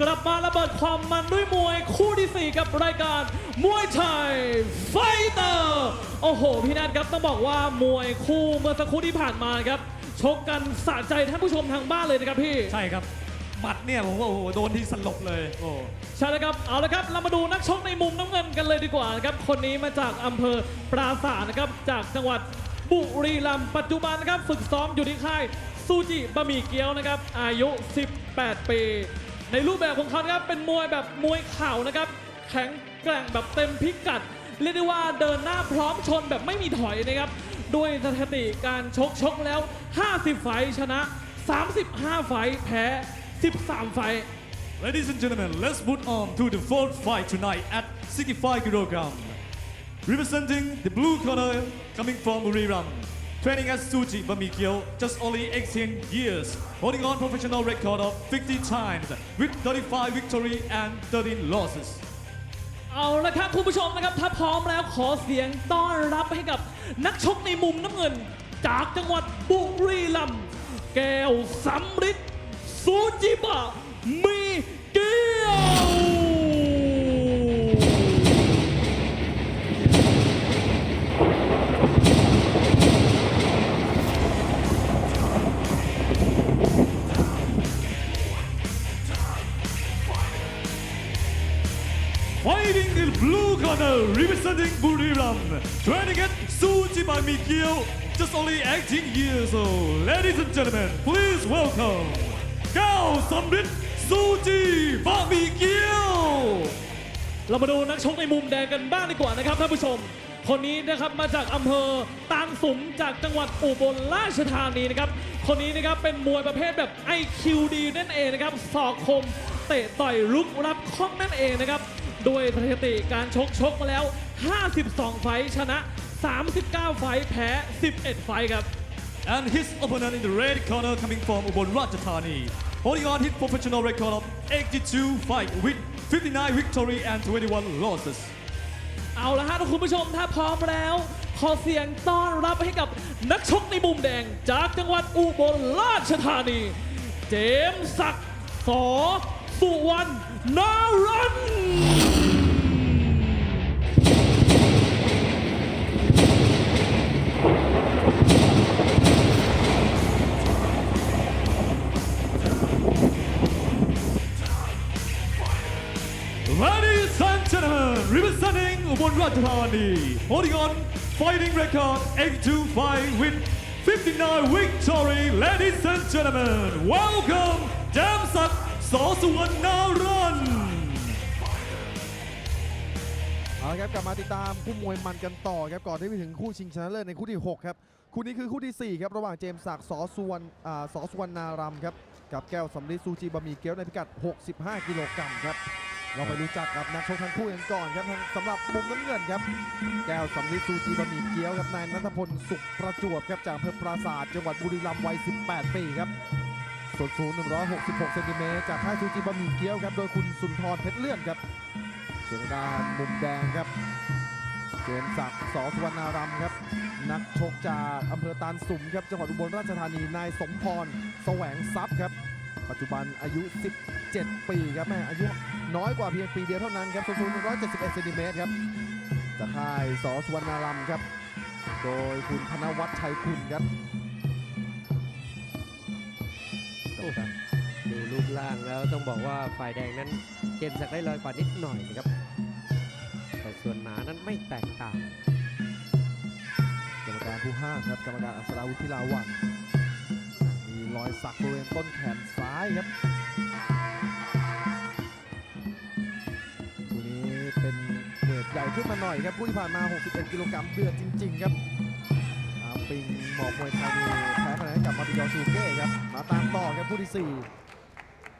กลับมาระเบิดความมันด้วยมวยคู่ที่ 4 กับรายการมวยไทยไฟเตอร์โอ้โห พี่นัทครับต้องบอกว่ามวยคู่เมื่อสักครู่ที่ผ่านมาครับชกกันสะใจท่านผู้ชมทางบ้านเลยนะครับพี่ ใช่ครับหมัดเนี่ยผมว่าโอ้โหโดนที่สลบเลยโอ้ใช่แล้วครับเอาละครับเรามาดูนักชกในมุมน้ำเงินกันเลยดีกว่านะครับคนนี้มาจากอำเภอปราสาทนะครับจากจังหวัดบุรีรัมย์ปัจจุบันนะครับฝึกซ้อมอยู่ที่ค่ายซูจิบะหมี่เกี๊ยวนะครับอายุ 18 ปี ในรูปแบบของเขานะครับเป็นมวยแบบมวยเข่านะครับ แข็งแกร่งแบบเต็มพิกัด เรียกได้ว่าเดินหน้าพร้อมชนแบบไม่มีถอยนะครับ ด้วยสถิติการชกชกแล้ว 50 ไฟชนะ 35 ไฟแพ้ 13 ไฟ Ladies and gentlemen, let's move on to the fourth fight tonight at 65 kilogram. Representing the blue corner, coming from Buriram, training at Suji Bamikyo, just only 18 years, holding on professional record of 50 times, with 35 victory and 13 losses. เอาละครับคุณผู้ชมนะครับถ้าพร้อมแล้วขอเสียงต้อนรับให้กับนักชกในมุมน้ำเงิน จากจังหวัดบุรีรัมย์แก้วสำริดซูจิบะมี representing Buriram, training at Suji Bamikyo, just only 18 years old. Ladies and gentlemen, please welcome Gao Samrit Suji Bamikyo. เรามาดูนักชกในมุมแดงกันบ้างดีกว่านะครับท่านผู้ชม คนนี้นะครับมาจากอำเภอตางสุมจากจังหวัดอุบลราชธานีนะครับ คนนี้นะครับเป็นมวยประเภทแบบ IQ ดีนั่นเองนะครับ ศอกคม เตะต่อยลุกรับคล่องนั่นเองนะครับ ด้วยสถิติการชกชกมาแล้ว 52 ไฟท์ชนะ 39 ไฟท์แพ้ 11 ไฟท์ครับ And his opponent in the red corner coming from Ubon Ratchathani, holding on his professional record of 82 fight with 59 victory and 21 losses. เอาละฮะทุกคุณผู้ชมถ้าพร้อมแล้ว ขอเสียงต้อนรับให้กับนักชกในมุมแดง จากจังหวัดอุบลราชธานี เจมส์ศักดิ์สอ สุวรรณนารัน Ladies and gentlemen, representing Ubon Ratchathani, holding on fighting record 82 fight with 59 victory. Ladies and gentlemen, welcome Jamsak Sosuwanaran. เอาละครับกลับมาติดตามคู่มวยมันกันต่อครับก่อนที่ไปถึงคู่ชิงชนะเลิศในคู่ที่ 6 ครับ คู่นี้คือคู่ทีสี่4 ครับระหว่างเจมส์ศักดิ์สอสุวรรณอ่าสอสุวรรณารำครับกับแก้วสำลิดซูจีบะหมี่เกี๊ยวในพิกัด 65 กิโลกรัมครับ เราไปรู้จักกับนักชกทั้งคู่กันก่อนครับทางสำหรับมุมน้ำเงินครับ แก้วสำลิดซูจีบะหมี่เกี๊ยวครับนายนัทพลสุขประจวบครับจากอำเภอปราสาทจังหวัดบุรีรัมย์วัย 18 ปีครับ ส่วนสูง 166 เซนติเมตรจากค่ายซูจิบะหมี่เกี๊ยวครับ โดยคุณสุนทรเพชรเลื่อนครับส่วนทางด้านมุมแดงครับ เจมส์ศักดิ์สสุวรรณารำครับ นักชกจากอำเภอตาลสุมครับ จังหวัดอุบลราชธานี นายสมพร แสวงทรัพย์ครับ ปัจจุบันอายุ 17 ปีครับแม่อายุน้อยกว่าเพียงปีเดียวเท่านั้นครับสูง 171 เซนติเมตรครับจากค่ายสสุวรรณารำครับ โดยคุณธนวัฒน์ชัยคุณครับ ดูรูปร่างแล้วต้องบอกว่าฝ่ายแดงนั้นเจมส์ศักดิ์ได้ลอยกว่านิดหน่อยนะครับ แต่ส่วนหนานั้นไม่แตกต่างกรรมการผู้ห้ามครับกรรมการอัศราวุฒิลาวันมีรอยสักบริเวณต้นแขนซ้ายครับคู่นี้เป็นเวทใหญ่ขึ้นมาหน่อยครับคู่ที่ผ่านมา 61 กิโลกรัมเดือดจริง ๆ ครับอา ปิงหมอกมวยไทยแพ้คะแนนกับมาติยอชูเก้ครับมาตามต่อครับคู่ที่ 4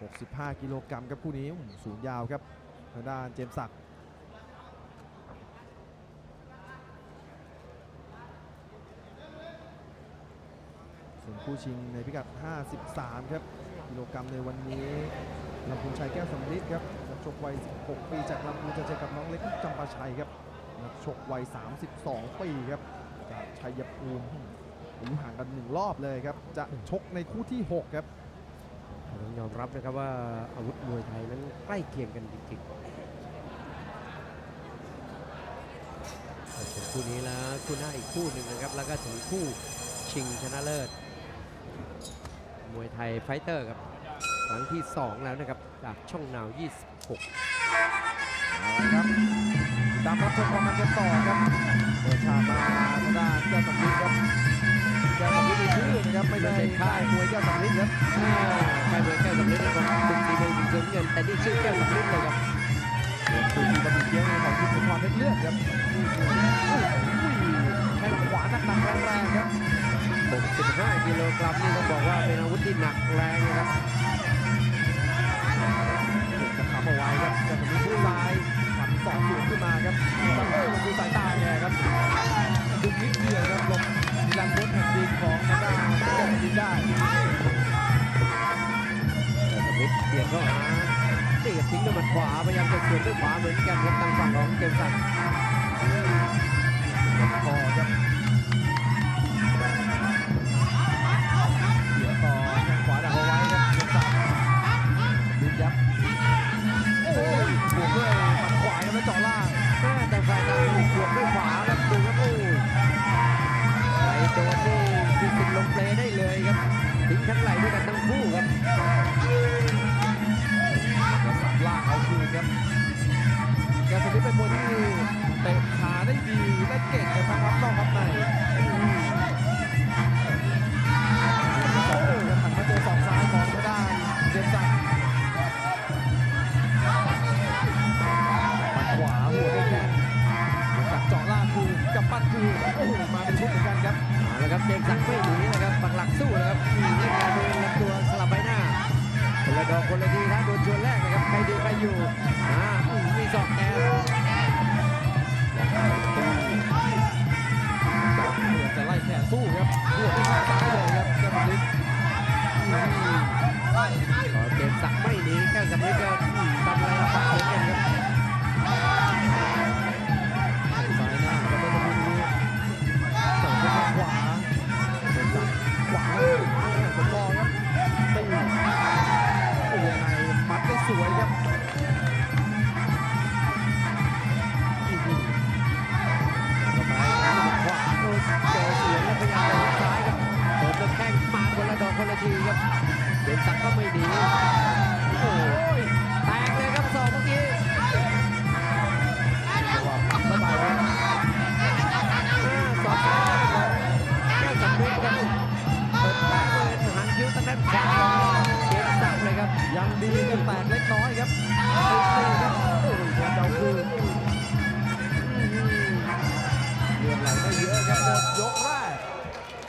65 กิโลกรัมครับคู่นี้สูงยาวครับทางด้านเจมส์ศักดิ์ส่วนคู่ชิงในพิกัด 53 ครับกิโลกรัมในวันนี้ลำพูนชัยแก้วสำลิดครับนักชกวัย 16 ปีจากลำพูนจะเจอกับน้องเล็กจำปาชัยครับนักชกวัย 32 ปีครับ จากชัยภูมิอายุห่างกันหนึ่งรอบเลยครับ จะชกในคู่ที่ 6 ครับต้องยอมรับนะครับว่าอาวุธมวยไทยนั้นใกล้เคียงกันจริงๆถึงคู่นี้แล้วคู่หน้าอีกคู่หนึ่งนะครับ แล้วก็ถึงคู่ชิงชนะเลิศ มวยไทยไฟเตอร์ครับครั้งที่ 2 แล้วนะครับ จากช่องนาว 26เอาละครับตามรับชมความมันกันต่อครับเปิดฉากมาทาง ด้านแก้วสำลิดครับแก้วสำลิดมีชื่อนะครับไม่ใช่ค่ายมวยแก้วสำลิดครับอ่าใครมวยแก้วสำลิดนะครับคุณสีเมืองสิงห์เงินแต่นี่ชื่อแก้วสำลิดเลยครับสูจีบะหมี่เกี๊ยวของคุณสุนทรเพชรเลือดครับอุ้ยแข้งขวาหนักๆแรงๆครับ65กิโลกรัมนี่ต้องบอกว่าเป็นอาวุธที่หนักแรงนะครับจะทำเอาไว้ครับจะมีผู้ซ้ายหันสองสูงขึ้นมาครับซัมเตอร์มันคือสายตาแกครับดึง นิดเดียวครับหลบนิรันดร์พ้นแผ่นดินของทางด้านแก้วสำลิดได้แต่สมิธเบียดเข้าหาเตียบทิ้งด้วยหมัดขวาพยายามจะสวนด้วยขวาเหมือนกันครับทางฝั่งของเกมสัน ด้ดีและเก่งครับทั้งรับนอกรับใน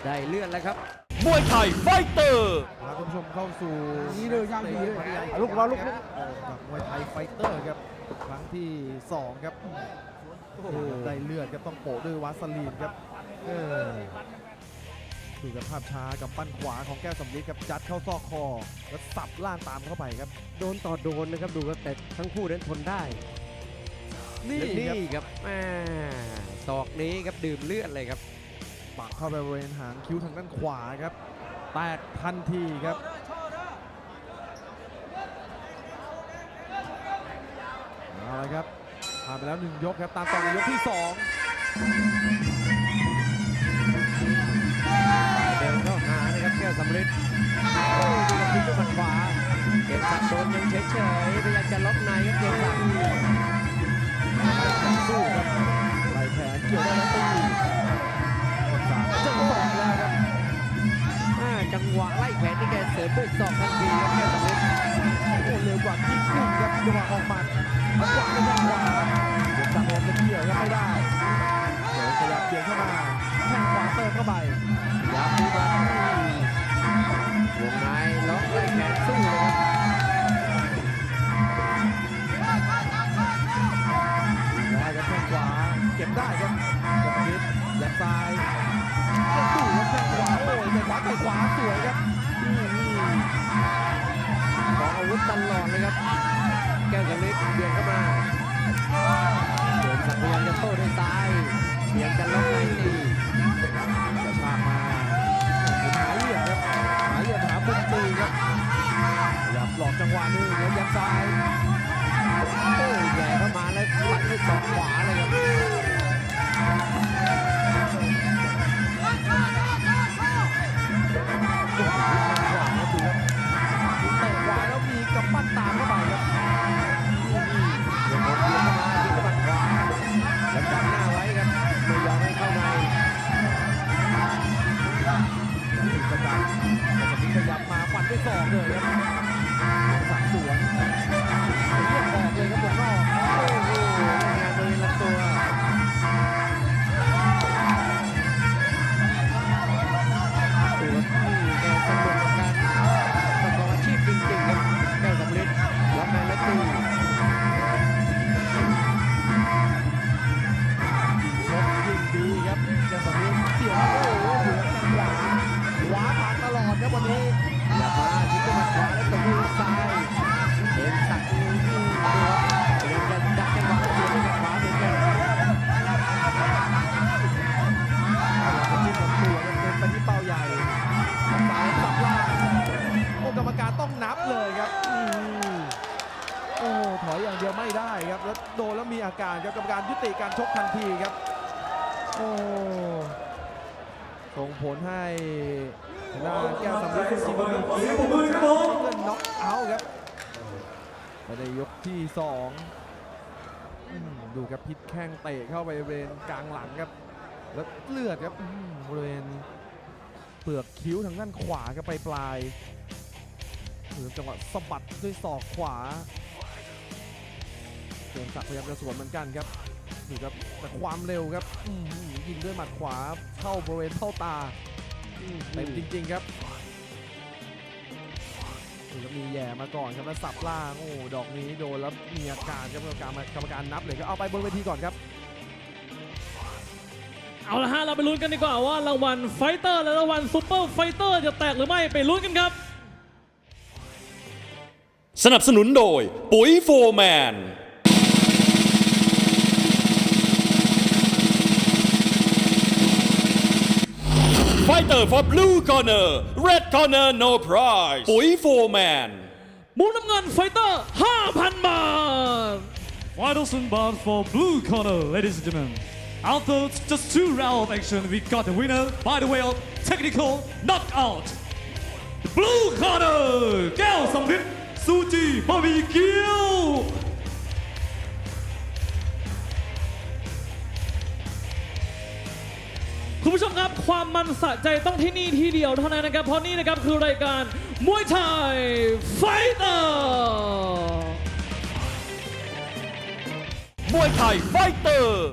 ได้เลื่อนแล้วครับ มวยไทยไฟเตอร์พาท่านผู้ชมเข้าสู่นี่เลยย่างดีเลยลูกบอลลูกกับมวยไทยไฟเตอร์ครับครั้งที่สองครับโอ้โหได้เลือดครับต้องโปะด้วยวาสลีนครับเออดูกับภาพช้ากับปั้นขวาของแก้วสำลีครับยัดเข้าซอกคอ แล้วสับล่างตามเข้าไปครับ โดนต่อโดนนะครับดูครับแต่ทั้งคู่นั้นทนได้ นี่และครับนี่ครับแม่ศอกนี้ครับดื่มเลือดเลยครับ ปักเข้าไปบริเวณหางคิ้วทางด้านขวาครับ แตกทันทีครับ เอาละครับผ่านไปแล้วหนึ่งยกครับ ตามต่อในยกที่สองเดินเข้าหานะครับแก้วสำริดโอ้ยดูกับทิ้งด้วยหมัดขวาเกมสักดิ์โดนยังเฉยๆพยายามจะล็อกในครับเกมสักดิ์สู้ครับไหลแขนเกี่ยวได้แล้ว งหวะไล่แขนที่แกเสริมด้วยศอกทันทีครับแก้วสำเร็จโอ้เร็วกว่าที่ครึ่งครับจังหวะออกหมัดแล้วขวาด้วยแข้งขวาเดี๋ยวสั่งแอนจะเกี่ยวครับไม่ได้เดี๋ยวขยับเกี่ยวเข้ามาแข้งขวา วะนึงแล้ยับซ้ายโอ้ใหญ่เข้ามาแล้วฟันด้วยศอกขวา การยุติการชกทันทีครับ โอ้ส่งผลให้ทางด้านแก้วสำลีคุณจิมมี่เกียร์เงินน็อกเอาท์ครับไปในยกที่สองอืมดูครับพิษแข้งเตะเข้าไปบริเวณกลางหลังครับ แล้วเลือดครับอืมบริเวณเปลือกคิ้วทางด้านขวาครับไปปลายหรือจังหวะสะบัดด้วยศอกขวาเกมศักดิ์พยายามจะสวนเหมือนกันครับ ดูครับแต่ความเร็วครับอื้อหือยิงด้วยหมัดขวาเข้าบริเวณเข้าตาเต็มจริง ๆ ครับดูแล้วมีแย่มาก่อนครับแล้วสับล่างโอ้ดอกนี้โดนแล้วมีอาการครับกรรมการกรรมการนับเลยก็เอาไปบนเวทีก่อนครับ เอาละฮะเราไปลุ้นกันดีกว่าว่ารางวัลไฟเตอร์และรางวัลซูเปอร์ไฟเตอร์จะแตกหรือไม่ไปลุ้นกันครับ สนับสนุนโดยปุ๋ยโฟร์แมน Fighter for blue corner red corner no prize ปุ๋ยโฟร์แมน มุมน้ำเงินไฟเตอร์ 5,000 บาท Final bout for blue corner, ladies and gentlemen. After just two rounds of action, we got the winner by the way of technical knockout. The blue corner, Gail Samrit Suji Barbecue. คุณผู้ชมครับความมันสะใจต้องที่นี่ที่เดียวเท่านั้นนะครับ เพราะนี่นะครับคือรายการมวยไทยไฟเตอร์มวยไทยไฟเตอร์